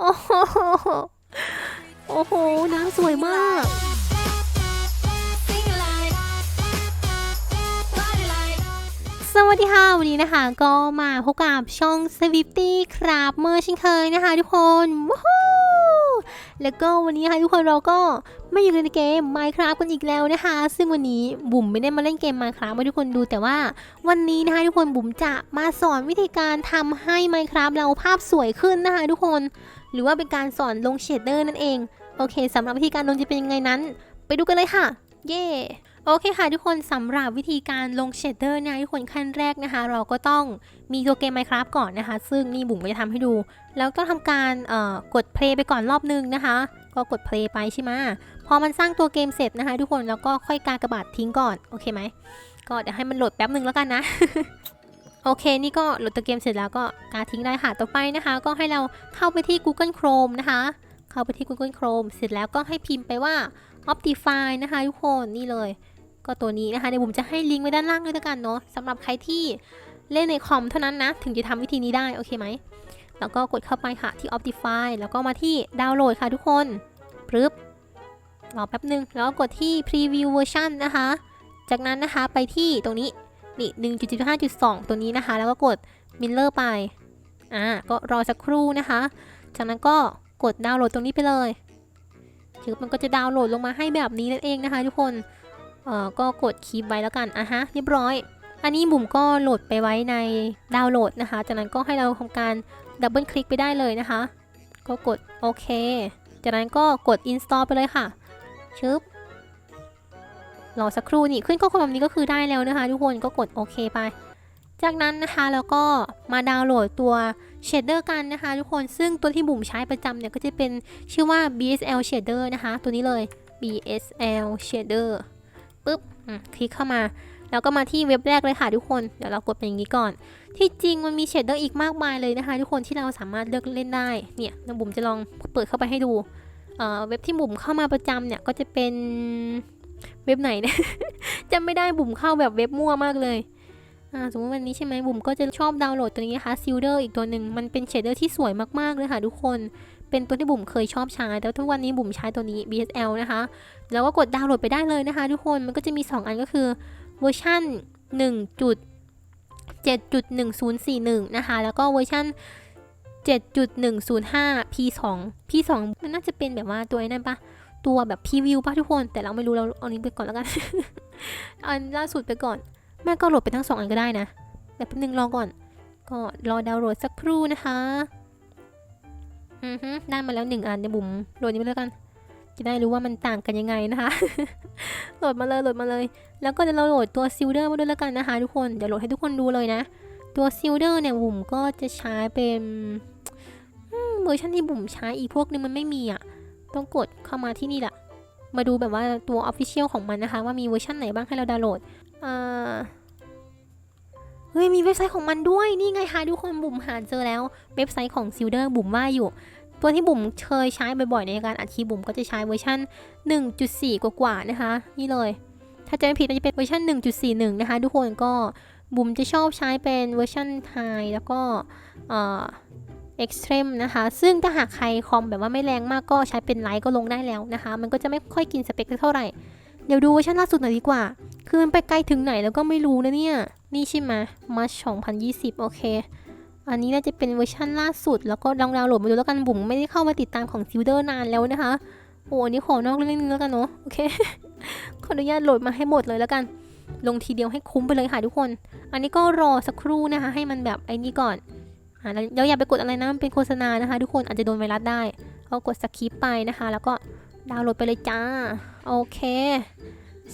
โอ้โหโอ้โห น้ำสวยมาก สวัสดีค่ะ วันนี้นะคะก็มาพบกับช่อง s w i f t y ครับเมื่อเช่นเคยนะคะทุกคนว้าวแล้วก็วันนี้นะคะทุกคนเราก็ไม่อยู่ในเกม Minecraft กันอีกแล้วนะคะ ซึ่งวันนี้บุ๋มไม่ได้มาเล่นเกม Minecraft มาให้ทุกคนดู แต่ว่าวันนี้นะคะทุกคนบุ๋มจะมาสอนวิธีการทำให้ Minecraft เราภาพสวยขึ้นนะคะทุกคน หรือว่าเป็นการสอนลงเชดเดอร์นั่นเอง โอเคสำหรับวิธีการลงจะเป็นยังไงนั้น ไปดูกันเลยค่ะ เย้โอเคค่ะทุกคนสำหรับวิธีการลงเชดเดอร์เนี่ยทุกคนขั้นแรกนะคะ เราก็ต้องมีตัวเกม Minecraft ก่อนนะคะ ซึ่งนี่บุ๋มก็จะทำให้ดู แล้วก็ทำการกดเพลย์ไปก่อนรอบนึงนะคะ ก็กดเพลย์ไปใช่ไหมพอมันสร้างตัวเกมเสร็จนะคะ ทุกคนแล้วก็ค่อยกากระบาดทิ้งก่อนโอเคไหมก็เดี๋ยวให้มันโหลดแป๊บนึงแล้วกันนะ โอเค นี่ก็โหลดตัวเกมเสร็จแล้วก็การทิ้งได้ค่ะ ต่อไปนะคะ ก็ให้เราเข้าไปที่ Google Chrome นะคะ เข้าไปที่ Google Chrome เสร็จแล้วก็ให้พิมพ์ไปว่า Optify นะคะทุกคนนี่เลย ก็ตัวนี้นะคะเดี๋ยวผมจะให้ลิงก์ไว้ด้านล่างด้วยแล้วกันเนาะสำหรับใครที่เล่นในคอมเท่านั้นนะ ถึงจะทำวิธีนี้ได้โอเคไหมแล้วก็กดเข้าไปค่ะที่ Optify แล้วก็มาที่ดาวน์โหลดค่ะทุกคนปึ๊บรอแป๊บนึง แล้วกกดที่ Preview Version นะคะ จากนั้นนะคะไปที่ตรงนี้ นี่1.15.2 ตัวนี้นะคะ แล้วก็กด Miller ไป อ่า ก็รอสักครู่นะคะ จากนั้นก็กดดาวน์โหลดตรงนี้ไปเลยถึงมันก็จะดาวน์โหลดลงมาให้แบบนี้นั่นเองนะคะทุกคน เอ่อ ก็กดคีบไว้แล้วกันอะฮะ เรียบร้อย อันนี้บุ๋มก็โหลดไปไว้ในดาวน์โหลดนะคะ จากนั้นก็ให้เราทำการดับเบิลคลิกไปได้เลยนะคะ ก็กดโอเค จากนั้นก็กด install ไปเลยค่ะ ชึบ รอสักครู่นี่ขึ้นข้อความแบบนี้ก็คือได้แล้วนะคะ ทุกคนก็กดโอเคไป จากนั้นนะคะแล้วก็มาดาวน์โหลดตัวเชดเดอร์กันนะคะ ทุกคนซึ่งตัวที่บุ๋มใช้ประจำเนี่ยก็จะเป็นชื่อว่า BSL Shader นะคะ ตัวนี้เลย BSL Shader ปุ๊บคลิกเข้ามา แล้วก็มาที่เว็บแรกเลยค่ะทุกคน เดี๋ยวเรากดเป็นอย่างนี้ก่อน ที่จริงมันมีเชดเดอร์อีกมากมายเลยนะคะ ทุกคนที่เราสามารถเลือกเล่นได้ เนี่ยบุ๋มจะลองเปิดเข้าไปให้ดูเเว็บที่บุ๋มเข้ามาประจำเนี่ยก็จะเป็น เว็บไหนเนี่ยจำไม่ได้บุ๋มเข้าแบบเว็บมั่วมากเลยอ่าสมมติวันนี้ใช่ไหมบุ๋มก็จะชอบดาวน์โหลดตัวนี้นะคะซิลเดอร์อีกตัวหนึ่งมันเป็นเชดเดอร์ที่สวยมากๆเลยค่ะทุกคนเป็นตัวที่บุ๋มเคยชอบใช้แต่ว่าทุกวันนี้บุ๋มใช้ตัวนี้ BSL นะคะแล้วก็กดดาวน์โหลดไปได้เลยนะคะ ทุกคนมันก็จะมี 2 อันก็คือเวอร์ชัน1.7.1041 นะคะ แล้วก็เวอร์ชัน7.105 P2 P2 มันน่าจะเป็นแบบว่าตัวไอ้นั่นปะ ตัวแบบพรีวิวปะทุกคน แต่เราไม่รู้เราเอานี้ไปก่อนแล้วกัน อันล่าสุดไปก่อนแม่ก็โหลดไปทั้งสองอันก็ได้นะแต่แป๊บนึงรอก่อน ก็รอดาวน์โหลดสักครู่นะคะอือฮึได้มาแล้วหนึ่งอันเดี๋ยวบุ๋มโหลดนี้ไปแล้วกัน จะได้รู้ว่ามันต่างกันยังไงนะคะ โหลดมาเลยโหลดมาเลย แล้วก็เดี๋ยวเราโหลดตัวซิลเดอร์มาด้วยแล้วกันนะคะ ทุกคนเดี๋ยวโหลดให้ทุกคนดูเลยนะ ตัวซิลเดอร์เนี่ยบุ๋มก็จะใช้เป็นเวอร์ชันที่บุ๋มใช้อีกพวกนึงมันไม่มีอะ ต้องกดเข้ามาที่นี่แหละ มาดูแบบว่าตัว Official ของมันนะคะ ว่ามีเวอร์ชันไหนบ้างให้เราดาวน์โหลดอ่าเฮ้ยมีเว็บไซต์ของมันด้วย นี่ไงคะทุกคนบุ๋มหาเจอแล้วเว็บไซต์ของซิลเดอร์บุ๋มว่าอยู่ ตัวที่บุ๋มเคยใช้บ่อยๆในการอัดคลิปบุ๋มก็จะใช้เวอร์ชัน1.4 กว่าๆนะคะ นี่เลย ถ้าจะไม่ผิดมันจะเป็นเวอร์ชัน1.41 นะคะ ทุกคนก็บุ๋มจะชอบใช้เป็นเวอร์ชัน High แล้วก็เอ่อ Extreme นะคะ ซึ่งถ้าหากใครคอมแบบว่าไม่แรงมากก็ใช้เป็นไลท์ก็ลงได้แล้วนะคะ มันก็จะไม่ค่อยกินสเปคเท่าไหร่ เดี๋ยวดูเวอร์ชันล่าสุดหน่อยดีกว่า คือมันไปไกลถึงไหนแล้วก็ไม่รู้นะเนี่ย นี่ใช่ไหมมาร์ช2020 โอเค อันนี้น่าจะเป็นเวอร์ชันล่าสุด แล้วก็ลองดาวน์โหลดมาดูแล้วกันบุ๋มไม่ได้เข้ามาติดตามของซิลเดอร์นานแล้วนะคะ โอ้อันนี้ขอนอกเรื่องนิดนึงแล้วกันเนาะ โอเค ขออนุญาตโหลดมาให้หมดเลยแล้วกัน ลงทีเดียวให้คุ้มไปเลยค่ะทุกคน อันนี้ก็รอสักครู่นะคะ ให้มันแบบไอ้นี่ก่อน อ่าแล้วอย่าไปกดอะไรนะมันเป็นโฆษณานะคะ ทุกคนอาจจะโดนไวรัสได้ ก็กดสคิปไปนะคะ แล้วก็ดาวน์โหลดไปเลยจ้า โอเค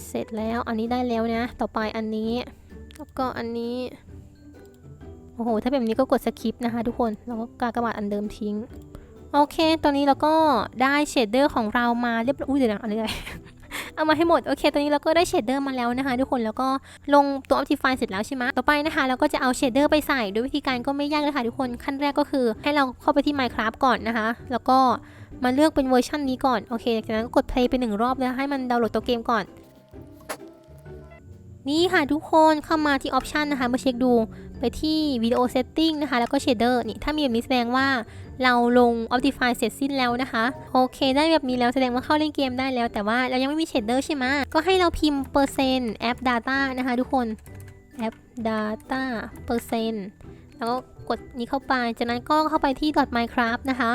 เสร็จแล้วอันนี้ได้แล้วนะ ต่อไปอันนี้ แล้วก็อันนี้ โอ้โห ถ้าแบบนี้ก็กดสคิปนะคะ ทุกคน แล้วก็กากบาดอันเดิมทิ้ง โอเค ตอนนี้เราก็ได้เชดเดอร์ของเรามาเรียบร้อยอุ้ยเดี๋ยวนะอะไร เอามาให้หมดโอเคตอนนี้เราก็ได้เชดเดอร์มาแล้วนะคะ ทุกคนแล้วก็ลงตัว Optify เสร็จแล้วใช่ไหมต่อไปนะคะเราก็จะเอาเชดเดอร์ไปใส่โดยวิธีการก็ไม่ยากเลยค่ะทุกคนขั้นแรกก็คือให้เราเข้าไปที่ Minecraft ก่อนนะคะ แล้วก็มาเลือกเป็นเวอร์ชันนี้ก่อนโอเคจากนั้นก็กด play ไปหนึ่งรอบแล้วให้มันดาวน์โหลดตัวเกมก่อนนี่ค่ะทุกคนเข้ามาที่ออปชันนะคะมาเช็คดูไปที่วิดีโอเซตติ้งนะคะ แล้วก็เชดเดอร์นี่ถ้ามีแบบนี้แสดงว่า เราลง Optifine เสร็จสิ้นแล้วนะคะ โอเค ได้แบบนี้แล้วแสดงว่าเข้าเล่นเกมได้แล้ว แต่ว่าเรายังไม่มีเชดเดอร์ใช่ไหมก็ให้เราพิมพ์เปอร์เซ็นต์แอป Data นะคะทุกคนแอป Data เปอร์เซ็นต์แล้วก็กดนี้เข้าไปจากนั้นก็เข้าไปที่ .minecraft นะคะ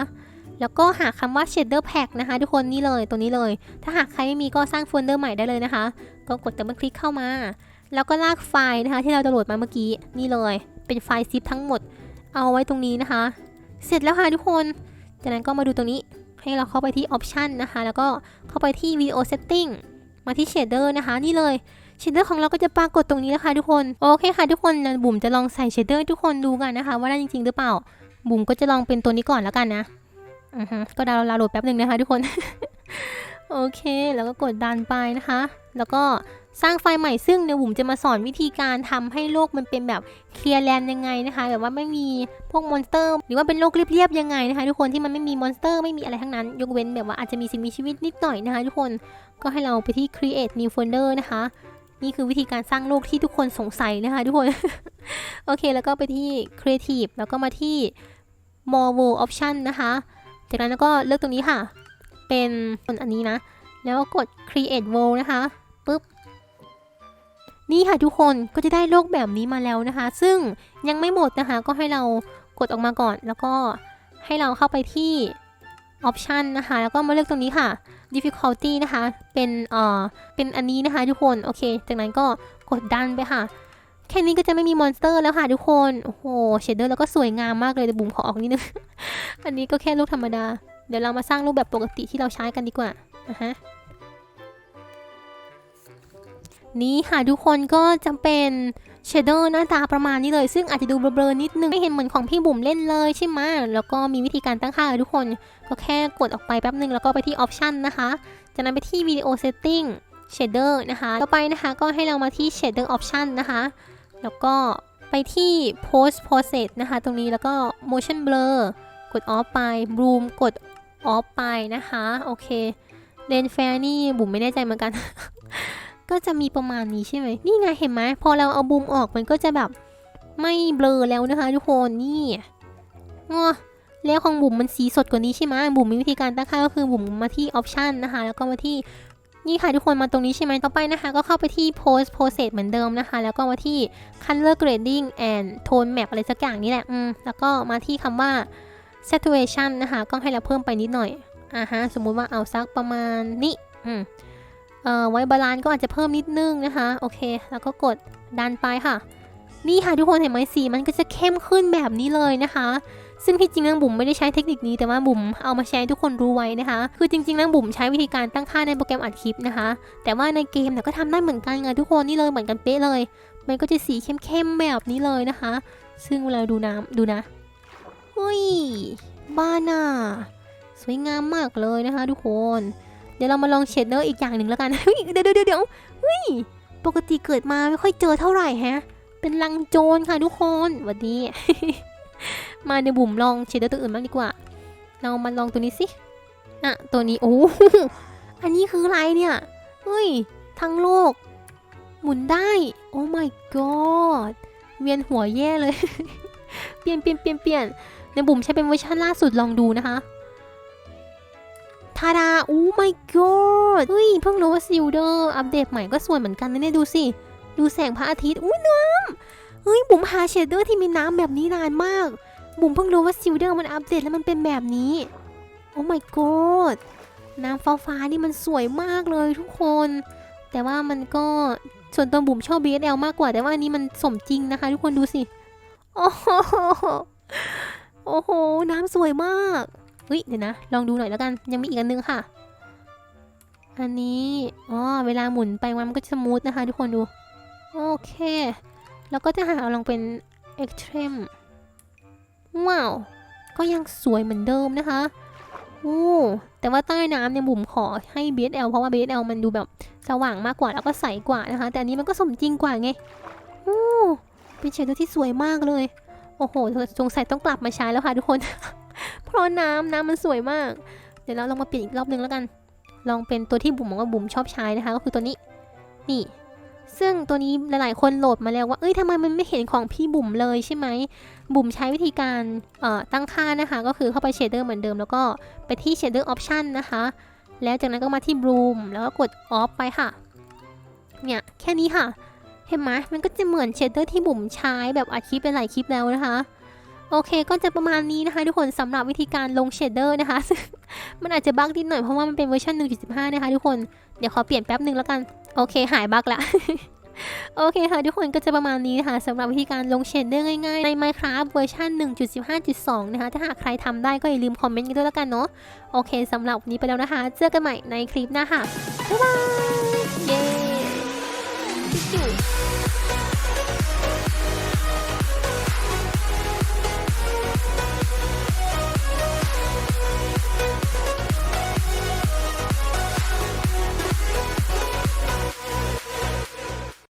แล้วก็หาคำว่า shader pack นะคะ ทุกคนนี่เลยตัวนี้เลย ถ้าหากใครไม่มีก็สร้างโฟลเดอร์ใหม่ได้เลยนะคะ ก็กดดับเบิลคลิกเข้ามา แล้วก็ลากไฟล์นะคะ ที่เราดาวน์โหลดมาเมื่อกี้นี่เลย เป็นไฟล์ซิปทั้งหมด เอาไว้ตรงนี้นะคะ เสร็จแล้วค่ะทุกคน จากนั้นก็มาดูตรงนี้ให้เราเข้าไปที่ Option นะคะ แล้วก็เข้าไปที่ Video Setting มาที่ Shader นะคะ นี่เลย Shader ของเราก็จะปรากฏตรงนี้นะคะทุกคน โอเคค่ะทุกคนนะบุ๋มจะลองใส่ Shader ให้ทุกคนดูกันนะคะ ว่าได้จริง ๆ หรือเปล่า บุ๋มก็จะลองเป็นตัวนี้ก่อนแล้วกันนะ อือฮึก็ดาวน์โหลดแป๊บหนึ่งนะคะทุกคน โอเค แล้วก็กดดันไปนะคะ แล้วก็สร้างไฟล์ใหม่ซึ่งเดี๋ยวบุ๋มจะมาสอนวิธีการทำให้โลกมันเป็นแบบเคลียร์แลนด์ยังไงนะคะแบบว่าไม่มีพวกมอนสเตอร์ หรือว่าเป็นโลกเรียบๆยังไงนะคะ ทุกคนที่มันไม่มีมอนสเตอร์ไม่มีอะไรทั้งนั้น ยกเว้นแบบว่าอาจจะมีสิ่งมีชีวิตนิดหน่อยนะคะ ทุกคนก็ให้เราไปที่ create new folder นะคะ นี่คือวิธีการสร้างโลกที่ทุกคนสงสัยนะคะทุกคน โอเค แล้วก็ไปที่ creative แล้วก็มาที่ more world option นะคะ จากนั้นก็เลือกตรงนี้ค่ะ เป็นอันนี้นะ แล้วกด create world นะคะปุ๊บนี่ค่ะทุกคนก็จะได้โลกแบบนี้มาแล้วนะคะ ซึ่งยังไม่หมดนะคะ ก็ให้เรากดออกมาก่อน แล้วก็ให้เราเข้าไปที่ option นะคะ แล้วก็มาเลือกตรงนี้ค่ะ difficulty นะคะ เป็นเอ่อเป็นอันนี้นะคะทุกคน โอเค จากนั้นก็กดดันไปค่ะ แค่นี้ก็จะไม่มีมอนสเตอร์แล้วค่ะทุกคน โอ้โห เชดเดอร์แล้วก็สวยงามมากเลยแต่บุ๋มขอออกนิดนึง อันนี้ก็แค่รูปธรรมดา เดี๋ยวเรามาสร้างรูปแบบปกติที่เราใช้กันดีกว่าอะฮะนี่ค่ะทุกคนก็จะเป็นเชดเดอร์หน้าตาประมาณนี้เลย ซึ่งอาจจะดูเบลอๆนิดนึง ไม่เห็นเหมือนของพี่บุ๋มเล่นเลยใช่ไหมแล้วก็มีวิธีการตั้งค่าทุกคน ก็แค่กดออกไปแป๊บนึง แล้วก็ไปที่ Option นะคะ จากนั้นไปที่ Video Setting Shader นะคะ ต่อไปนะคะก็ให้เรามาที่ Shader Option นะคะ แล้วก็ไปที่ Post Process นะคะ ตรงนี้แล้วก็ Motion Blur กด Off ไป Bloom กด Off ไปนะคะ โอเคเลนแฟร์นี่บุ๋มไม่แน่ใจเหมือนกัน ก็จะมีประมาณนี้ใช่ไหมนี่ไงเห็นไหมพอเราเอาบูมออกมันก็จะแบบไม่เบลอแล้วนะคะทุกคนนี่งอแล้วของบุ๋มมันสีสดกว่านี้ใช่ไหมบุ๋มมีวิธีการตั้งค่าก็คือบุ๋มมาที่ Option นะคะ แล้วก็มาที่นี่ค่ะทุกคนมาตรงนี้ใช่ไหมต่อไปนะคะ ก็เข้าไปที่ post process เหมือนเดิมนะคะ แล้วก็มาที่ color grading and tone map อะไรสักอย่างนี่แหละ อืม แล้วก็มาที่คำว่า saturation นะคะ ก็ให้เราเพิ่มไปนิดหน่อยอ่าฮะสมมุติว่าเอาสักประมาณนี้อืมเอ่อไว้บาลานซ์ก็อาจจะเพิ่มนิดนึงนะคะ โอเค แล้วก็กดดันไปค่ะ นี่ค่ะทุกคนเห็นไหมสีมันก็จะเข้มขึ้นแบบนี้เลยนะคะซึ่งที่จริงนางบุ๋มไม่ได้ใช้เทคนิคนี้แต่ว่าบุ๋มเอามาแชร์ให้ทุกคนรู้ไว้นะคะ คือจริงๆนางบุ๋มใช้วิธีการตั้งค่าในโปรแกรมอัดคลิปนะคะ แต่ว่าในเกมเนี่ยก็ทำได้เหมือนกันไงทุกคนนี่เลยเหมือนกันเป๊ะเลย มันก็จะสีเข้มๆแบบนี้เลยนะคะ ซึ่งเวลาดูน้ำดูนะ ฮ้ย บ้าน่ะ สวยงามมากเลยนะคะทุกคน เดี๋ยวเรามาลองเชดเดอร์อีกอย่างหนึ่งแล้วกันเฮ้ยเดี๋ยวเดี๋ยวเดี๋ยวเฮ้ย ปกติเกิดมาไม่ค่อยเจอเท่าไหร่ฮะ เป็นลังโจรค่ะทุกคนวันนี้มาในบุ่มลองเชดเดอร์ตัวอื่นบ้างดีกว่า เรามาลองตัวนี้สิน่ะตัวนี้โอ้โหอันนี้คืออะไรเนี่ย เฮ้ย ทั้งโลก หมุนได้ โอ้ my god เวียนหัวแย่เลย เปลี่ยนเปลี่ยนเปลี่ยนเปลี่ยน ในบุ่มใช้เป็นเวอร์ชันล่าสุดลองดูนะคะทาดาโอ้ my god เฮ้ย เพิ่งรู้ว่าซิลเดอร์อัปเดตใหม่ก็สวยเหมือนกันนะเนี่ยดูสิ ดูแสงพระอาทิตย์ อุ้ยน้ำเฮ้ย บุ๋มหาเชดเดอร์ที่มีน้ำแบบนี้นานมาก บุ๋มเพิ่งรู้ว่าซิลเดอร์มันอัปเดตแล้วมันเป็นแบบนี้ โอ้ my god น้ำฟ้าฟ้าๆนี่มันสวยมากเลยทุกคน แต่ว่ามันก็ส่วนตัวบุ๋มชอบ BSL มากกว่า แต่ว่าอันนี้มันสมจริงนะคะ ทุกคนดูสิ โอ้ โอ้โห น้ำสวยมากเฮ้ยเดี๋ยวนะ ลองดูหน่อยแล้วกัน ยังมีอีกอันนึงค่ะ อันนี้ อ๋อ เวลาหมุนไปมันก็จะสมูทนะคะ ทุกคนดู โอเค แล้วก็จะหาลองเป็น extreme ว้าว ก็ยังสวยเหมือนเดิมนะคะโอ้แต่ว่าใต้น้ำเนี่ยบุ๋มขอให้ BSL เพราะว่า BSL มันดูแบบสว่างมากกว่าแล้วก็ใสกว่านะคะ แต่อันนี้มันก็สมจริงกว่าไงโอ้เป็นเชดเดอร์ที่สวยมากเลย โอ้โหสงสัยต้องกลับมาใช้แล้วค่ะทุกคน เพราะน้ำน้ำมันสวยมาก เดี๋ยวเราลองมาเปลี่ยนอีกรอบนึงแล้วกัน ลองเป็นตัวที่บุ๋มบอกว่าบุ๋มชอบใช้นะคะ ก็คือตัวนี้ นี่ ซึ่งตัวนี้หลาย ๆ คนโหลดมาแล้วว่า เอ้ยทำไมมันไม่เห็นของพี่บุ๋มเลยใช่ไหม บุ๋มใช้วิธีการตั้งค่านะคะ ก็คือเข้าไปเชดเดอร์เหมือนเดิม แล้วก็ไปที่ shader option นะคะ แล้วจากนั้นก็มาที่ bloom แล้วก็กด off ไปค่ะ เนี่ยแค่นี้ค่ะ เห็นไหมมันก็จะเหมือนเชดเดอร์ที่บุ๋มใช้แบบอัดคลิปเป็นหลายคลิปแล้วนะคะโอเคก็จะประมาณนี้นะคะทุกคนสำหรับวิธีการลงเชดเดอร์นะคะมันอาจจะบั๊กนิดหน่อยเพราะว่ามันเป็นเวอร์ชัน1.15 นะคะทุกคนเดี๋ยวขอเปลี่ยนแป๊บหนึ่งแล้วกัน โอเคหายบั๊กละโอเคค่ะทุกคนก็จะประมาณนี้นะคะสำหรับวิธีการลงเชดเดอร์ง่ายๆ ใน Minecraft เวอร์ชัน1.15.2 นะคะ ถ้าหากใครทำได้ก็อย่าลืมคอมเมนต์กันด้วยแล้วกันเนาะโอเคสำหรับวันนี้ไปแล้วนะคะ เจอกันใหม่ในคลิปหน้าค่ะ บ๊ายบาย 速度。